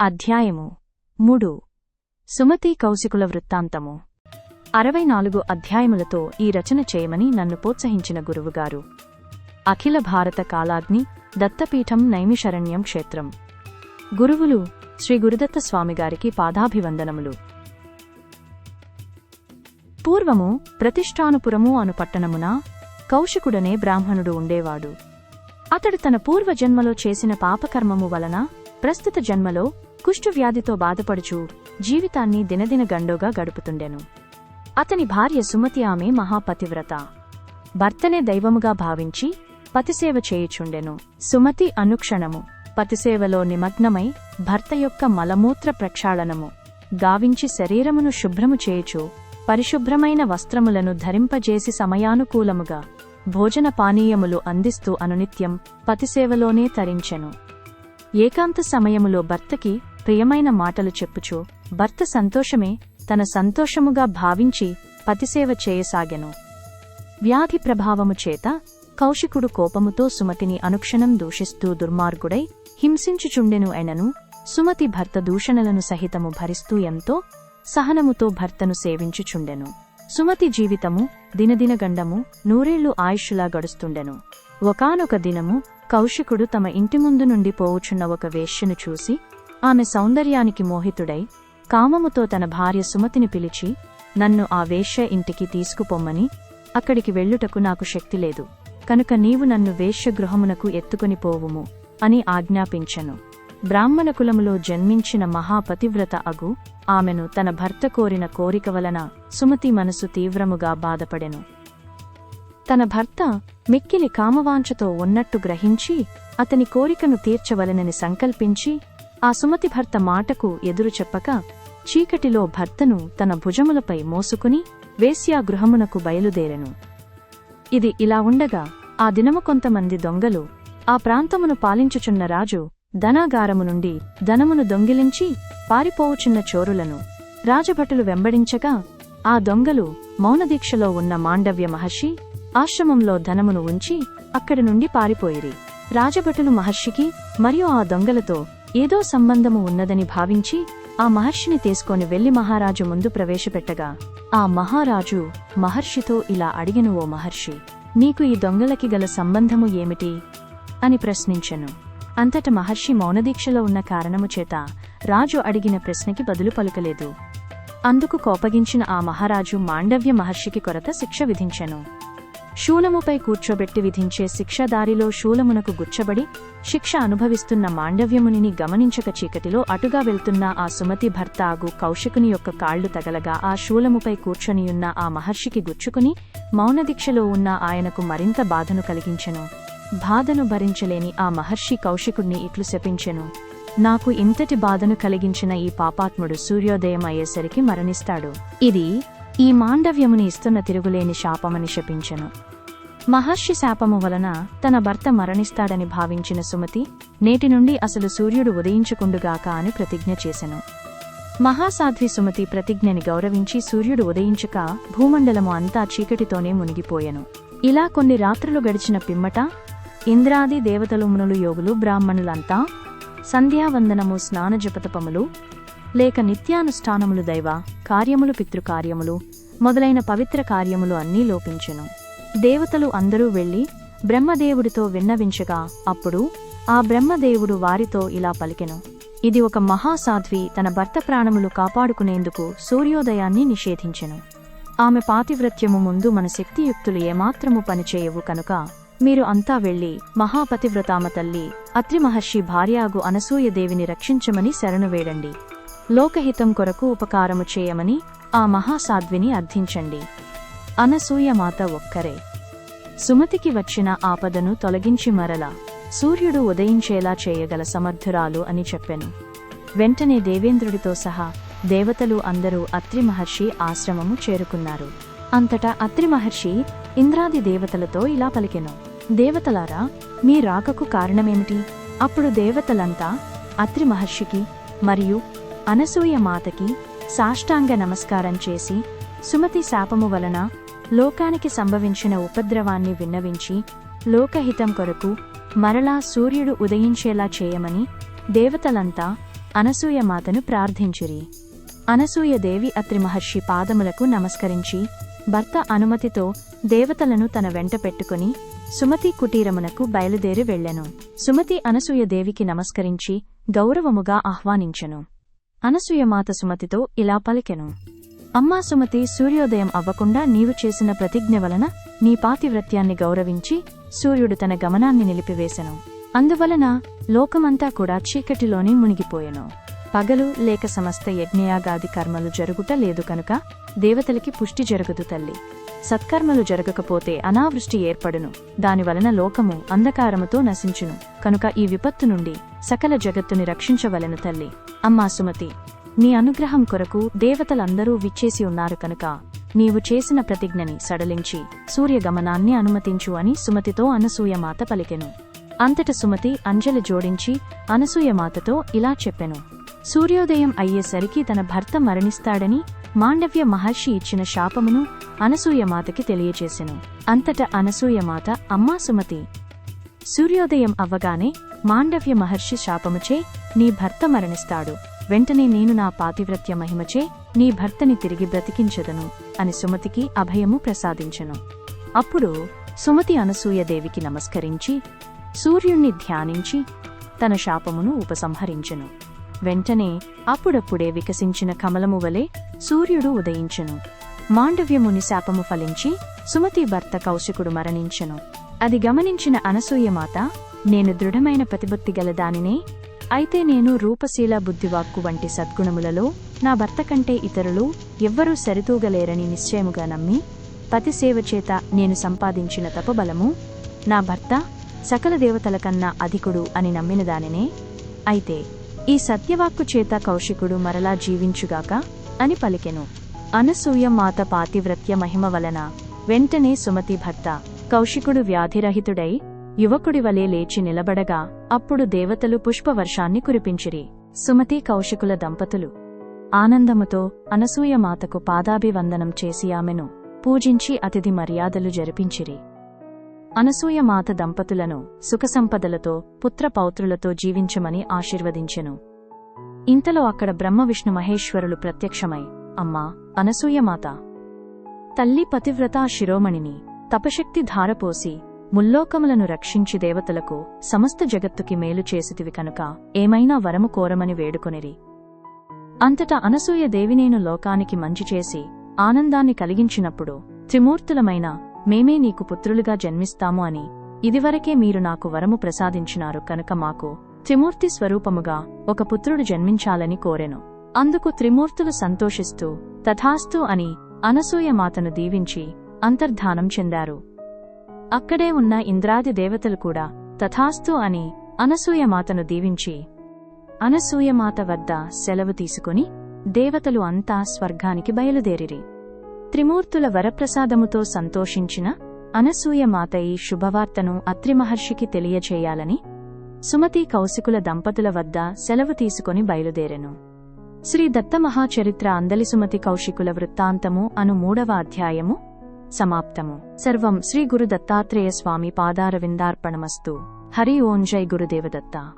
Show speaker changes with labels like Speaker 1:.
Speaker 1: అధ్యాయము మూడు. సుమతి కౌశికుల వృత్తాంతము. అరవై నాలుగు అధ్యాయములతో ఈ రచన చేయమని నన్ను ప్రోత్సహించిన గురువుగారు. అఖిల భారత కాలాగ్ని దత్తపీఠం నైమిషరణ్యం క్షేత్రం. గురువులు శ్రీ గురుదత్త స్వామిగారికి పాదాభివందనములు. పూర్వము ప్రతిష్టానుపురము అను పట్టణమున కౌశికుడనే బ్రాహ్మణుడు ఉండేవాడు. అతడు తన పూర్వజన్మలో చేసిన పాపకర్మము వలన ప్రస్తుత జన్మలో కుష్ఠువ్యాధితో బాధపడుచు జీవితాన్ని దినదిన గండోగా గడుపుతుండెను. అతని భార్య సుమతి ఆమె మహాపతివ్రత. భర్తనే దైవముగా భావించి పతిసేవ చేయుచుండెను. సుమతి అనుక్షణము పతిసేవలో నిమగ్నమై భర్త యొక్క మలమూత్ర ప్రక్షాళనము గావించి శరీరమును శుభ్రము చేయుచు పరిశుభ్రమైన వస్త్రములను ధరింపజేసి సమయానుకూలముగా భోజన పానీయములు అందిస్తూ అనునిత్యం పతిసేవలోనే తరించెను. ఏకాంత సమయములో భర్తకి ప్రియమైన మాటలు చెప్పుచు భర్త సంతోషమే తన సంతోషముగా భావించి పతిసేవ చేయసాగెను. వ్యాధి ప్రభావము చేత కౌశికుడు కోపముతో సుమతిని అనుక్షణం దూషిస్తూ దుర్మార్గుడై హింసించుచుండెను ఎనను సుమతి భర్త దూషణలను సహితము భరిస్తూ ఎంతో సహనముతో భర్తను సేవించుచుండెను. సుమతి జీవితము దినదినగండము నూరేళ్ళు ఆయుష్లా గడుస్తుండెను. ఒకానొక దినము కౌశికుడు తమ ఇంటి ముందు నుండి పోవుచున్న ఒక వేష్యను చూసి ఆమె సౌందర్యానికి మోహితుడై కామముతో తన భార్య సుమతిని పిలిచి నన్ను ఆ వేశ్య ఇంటికి తీసుకుపొమ్మని అక్కడికి వెళ్ళుటకు నాకు శక్తి లేదు. కనుక నీవు నన్ను వేశ్యగృహమునకు ఎత్తుకుని పోవుము అని ఆజ్ఞాపించెను. బ్రాహ్మణ కులములో జన్మించిన మహాపతివ్రత అగు ఆమెను తన భర్త కోరిన కోరిక వలన సుమతి మనసు తీవ్రముగా బాధపడెను. తన భర్త మిక్కిలి కామవాంఛతో ఉన్నట్టు గ్రహించి అతని కోరికను తీర్చవలనని సంకల్పించి ఆ సుమతి భర్త మాటకు ఎదురు చెప్పక చీకటిలో భర్తను తన భుజములపై మోసుకుని వేశ్యాగృహమునకు బయలుదేరెను. ఇది ఇలా ఉండగా ఆ దినము కొంతమంది దొంగలు ఆ ప్రాంతమును పాలించుచున్న రాజు ధనాగారము నుండి ధనమును దొంగిలించి పారిపోవుచున్న చోరులను రాజభటులు వెంబడించగా ఆ దొంగలు మౌనదీక్షలో ఉన్న మాండవ్య మహర్షి ఆశ్రమంలో ధనమును ఉంచి అక్కడి నుండి పారిపోయిరి. రాజభటులు మహర్షికి మరియు ఆ దొంగలతో ఏదో సంబంధము ఉన్నదని భావించి ఆ మహర్షిని తీసుకొని వెళ్ళి మహారాజు ముందు ప్రవేశపెట్టగా ఆ మహారాజు మహర్షితో ఇలా అడిగిను ఓ మహర్షి నీకు ఈ దొంగలకి గల సంబంధము ఏమిటి అని ప్రశ్నించెను. అంతట మహర్షి మౌనదీక్షలో ఉన్న కారణము చేత రాజు అడిగిన ప్రశ్నకి బదులు పలుకలేదు. అందుకు కోపగించిన ఆ మహారాజు మాండవ్య మహర్షికి కొరత శిక్ష విధించెను. శూలముపై కూర్చోబెట్టి విధించే శిక్షదారిలో శూలమునకు గుచ్చబడి శిక్ష అనుభవిస్తున్న మాండవ్యమునిని గమనించక చీకటిలో అటుగా వెళ్తున్న ఆ సుమతి భర్త ఆగు కౌశికుని యొక్క కాళ్ళు తగలగా ఆ శూలముపై కూర్చొనియున్న ఆ మహర్షికి గుచ్చుకుని మౌనదీక్షలో ఉన్న ఆయనకు మరింత బాధను కలిగించెను. బాధను భరించలేని ఆ మహర్షి కౌశికుణ్ణి ఇట్లు శపించెను. నాకు ఇంతటి బాధను కలిగించిన ఈ పాపాత్ముడు సూర్యోదయం అయ్యేసరికి మరణిస్తాడు. ఇది ఈ మాండవ్యముని ఇస్తున్న తిరుగులేని శాపమని శపించెను. మహర్షి శాపము వలన తన భర్త మరణిస్తాడని భావించిన సుమతి నేటి నుండి అసలు సూర్యుడు ఉదయించుకుండుగాక అని ప్రతిజ్ఞ చేసెను. మహాసాధ్వి సుమతి ప్రతిజ్ఞని గౌరవించి సూర్యుడు ఉదయించక భూమండలము అంతా చీకటితోనే మునిగిపోయెను. ఇలా కొన్ని రాత్రులు గడిచిన పిమ్మట ఇంద్రాది దేవతలు మునులు యోగులు బ్రాహ్మణులంతా సంధ్యావందనము స్నానజపతపములు లేక నిత్యానుష్ఠానములు దైవ కార్యములు పితృకార్యములు మొదలైన పవిత్ర కార్యములు అన్నీ లోపించెను. దేవతలు అందరూ వెళ్ళి బ్రహ్మదేవుడితో విన్నవించగా అప్పుడు ఆ బ్రహ్మదేవుడు వారితో ఇలా పలికెను. ఇది ఒక మహాసాధ్వి తన భర్త ప్రాణములు కాపాడుకునేందుకు సూర్యోదయాన్ని నిషేధించెను. ఆమె పాతివ్రత్యము ముందు మన శక్తియుక్తులు ఏమాత్రము పనిచేయవు కనుక మీరు అంతా వెళ్ళి మహాపతివ్రతామ తల్లి అత్రిమహర్షి భార్యాగు అనసూయదేవిని రక్షించమని శరణు వేడండి. లోకహితం కొరకు ఉపకారము చేయమని ఆ మహాసాధ్విని అర్థించండి. అనసూయమాత ఒక్కరే. సుమతికి వచ్చిన ఆపదను తొలగించి మరల సూర్యుడు ఉదయించేలా చేయగల సమర్థురాలు అని చెప్పెను. వెంటనే దేవేంద్రుడితో సహా దేవతలు అందరూ అత్రి మహర్షి ఆశ్రమము చేరుకున్నారు. అంతటా అత్రి మహర్షి ఇంద్రాది దేవతలతో ఇలా పలికెను. దేవతలారా మీ రాకకు కారణమేమిటి? అప్పుడు దేవతలంతా అత్రి మహర్షికి మరియు అనసూయ మాతకి సాష్టాంగ నమస్కారం చేసి సుమతి శాపము వలన లోకానికి సంభవించిన ఉపద్రవాన్ని విన్నవించి లోకహితం కొరకు మరలా సూర్యుడు ఉదయించేలా చేయమని దేవతలంతా అనసూయ మాతను ప్రార్థించిరి. అనసూయ దేవి అత్రి మహర్షి పాదములకు నమస్కరించి భర్త అనుమతితో దేవతలను తన వెంట పెట్టుకుని సుమతి కుటీరమునకు బయలుదేరి వెళ్ళెను. సుమతి అనసూయ దేవికి నమస్కరించి గౌరవముగా ఆహ్వానించెను. అనసూయమాత సుమతితో ఇలా పలికెను. అమ్మా సుమతి సూర్యోదయం అవ్వకుండా నీవు చేసిన ప్రతిజ్ఞ వలన నీ పాతివ్రత్యాన్ని గౌరవించి సూర్యుడు తన గమనాన్ని నిలిపివేశను. అందువలన లోకమంతా కూడా చీకటిలోనే మునిగిపోయెను. పగలు లేక సమస్త యజ్ఞయాగాది కర్మలు జరుగుట లేదు కనుక దేవతలకి పుష్టి జరగదు తల్లి. సత్కర్మలు జరగకపోతే అనావృష్టి ఏర్పడును. దానివలన లోకము అంధకారముతో నశించును. కనుక ఈ విపత్తు నుండి సకల జగత్తుని రక్షించవలెను తల్లి. అమ్మా సుమతి నీ అనుగ్రహం కొరకు దేవతలందరూ విచ్చేసి ఉన్నారు కనుక నీవు చేసిన ప్రతిజ్ఞని సడలించి సూర్యగమనాన్ని అనుమతించు అని సుమతితో అనసూయమాత పలికెను. అంతట సుమతి అంజలి జోడించి అనసూయమాతతో ఇలా చెప్పెను. సూర్యోదయం అయ్యేసరికి తన భర్త మరణిస్తాడని మాండవ్య మహర్షి ఇచ్చిన శాపమును అనసూయమాతకి తెలియచేసెను. అంతట అనసూయమాత అమ్మా సుమతి సూర్యోదయం అవ్వగానే మాండవ్య మహర్షి శాపముచే నీ భర్త మరణిస్తాడు. వెంటనే నేను నా పాతివ్రత్య మహిమచే నీ భర్తని తిరిగి బ్రతికించదను అని సుమతికి అభయము ప్రసాదించెను. అప్పుడు సుమతి అనసూయదేవికి నమస్కరించి సూర్యుణ్ణి ధ్యానించి తన శాపమును ఉపసంహరించెను. వెంటనే అప్పుడప్పుడే వికసించిన కమలము వలె సూర్యుడు ఉదయించెను. మాండవ్యముని శాపము ఫలించి సుమతి భర్త కౌశికుడు మరణించెను. అది గమనించిన అనసూయమాత నేను దృఢమైన ప్రతిభక్తి గలదానినే అయితే నేను రూపశీల బుద్ధివాక్కు వంటి సద్గుణములలో నా భర్త కంటే ఇతరులు ఎవ్వరూ సరితూగలేరని నిశ్చయముగా నమ్మి పతిసేవ చేత నేను సంపాదించిన తపబలము నా భర్త సకల దేవతల కన్నా అధికుడు అని నమ్మిన దానినే. అయితే ఈ సత్యవాక్కు చేత కౌశికుడు మరలా జీవించుగాక అని పలికెను. అనసూయ మాత పాతివ్రత్య మహిమ వలన వెంటనే సుమతి భర్త కౌశికుడు వ్యాధిరహితుడై యువకుడి వలె లేచి నిలబడగా అప్పుడు దేవతలు పుష్పవర్షాన్ని కురిపించిరి. సుమతి కౌశికుల దంపతులు. ఆనందముతో అనసూయమాతకు పాదాభివందనం చేసి ఆమెను పూజించి అతిథి మర్యాదలు జరిపించిరి. అనసూయమాత దంపతులను సుఖసంపదలతో పుత్రపౌత్రులతో జీవించమని ఆశీర్వదించెను. ఇంతలో అక్కడ బ్రహ్మ విష్ణు మహేశ్వరులు ప్రత్యక్షమై అమ్మా అనసూయమాత తల్లి పతివ్రతా శిరోమణిని తపశక్తి ధారపోసి ముల్లోకములను రక్షించి దేవతలకు సమస్త జగత్తుకి మేలు చేసితివి కనుక ఏమైనా వరము కోరమని వేడుకొనిరి. అంతటా అనసూయ దేవినేను లోకానికి మంచి చేసి ఆనందాన్ని కలిగించినప్పుడు త్రిమూర్తులమైన మేమే నీకు పుత్రులుగా జన్మిస్తాము అని ఇదివరకే మీరు నాకు వరము ప్రసాదించినారు కనుక మాకు త్రిమూర్తి స్వరూపముగా ఒక పుత్రుడు జన్మించాలని కోరెను. అందుకు త్రిమూర్తులు సంతోషిస్తూ తథాస్తు అని అనసూయ మాతను దీవించి అంతర్ధానం చెందారు. అక్కడే ఉన్న ఇంద్రాది దేవతలు కూడా తథాస్తు అని అనసూయమాతను దీవించి అనసూయమాత వద్ద సెలవు తీసుకుని దేవతలు అంతా స్వర్గానికి బయలుదేరిరి. త్రిమూర్తుల వరప్రసాదముతో సంతోషించిన అనసూయమాత ఈ శుభవార్తను అత్రిమహర్షికి తెలియచేయాలని సుమతి కౌశికుల దంపతుల వద్ద సెలవు తీసుకుని బయలుదేరెను. శ్రీ దత్తమహాచరిత్ర అందలి సుమతి కౌశికుల వృత్తాంతము అను మూడవ అధ్యాయము సమాప్తము. సర్వం శ్రీ గురు దత్తాత్రేయ స్వామి పాదారవిందార్పణమస్తు. హరి ఓం జై గురుదేవదత్త.